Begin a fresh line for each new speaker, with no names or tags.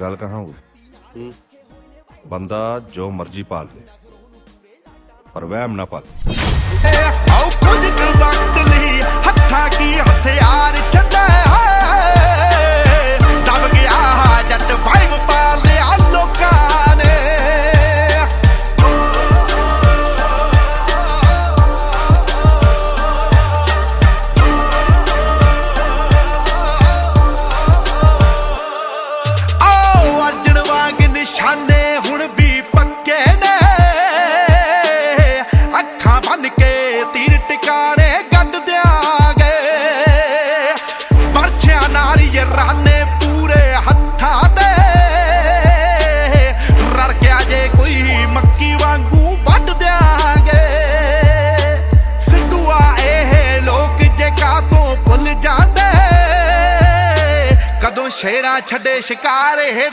ਗੱਲ ਕਹਾਂਗਾ
ਹੂੰ।
ਬੰਦਾ ਜੋ ਮਰਜ਼ੀ ਪਾਲ ਲੇ ਪਰ ਵਹਿਮ ਨਾ ਪਾਲ।
ਤੀਰ ਟਿਕਾਣੇ ਗੱਡ ਦਿਆਂਗੇ। ਪਰਛਿਆਂ ਨਾਲ ਯਾਰਾਨੇ ਪੂਰੇ ਹੱਥਾਂ ਦੇ। ਰੜ ਗਿਆ ਜੇ ਕੋਈ ਮੱਕੀ ਵਾਂਗੂ ਵੱਢ ਦਿਆਂਗੇ। ਸਿੱਧੂਆ ਇਹ ਲੋਕ ਜੇ ਕਾਤੋਂ ਭੁੱਲ ਜਾਂਦੇ। ਕਦੋਂ ਸ਼ੇਰਾਂ ਛੱਡੇ ਸ਼ਿਕਾਰ ਇਹ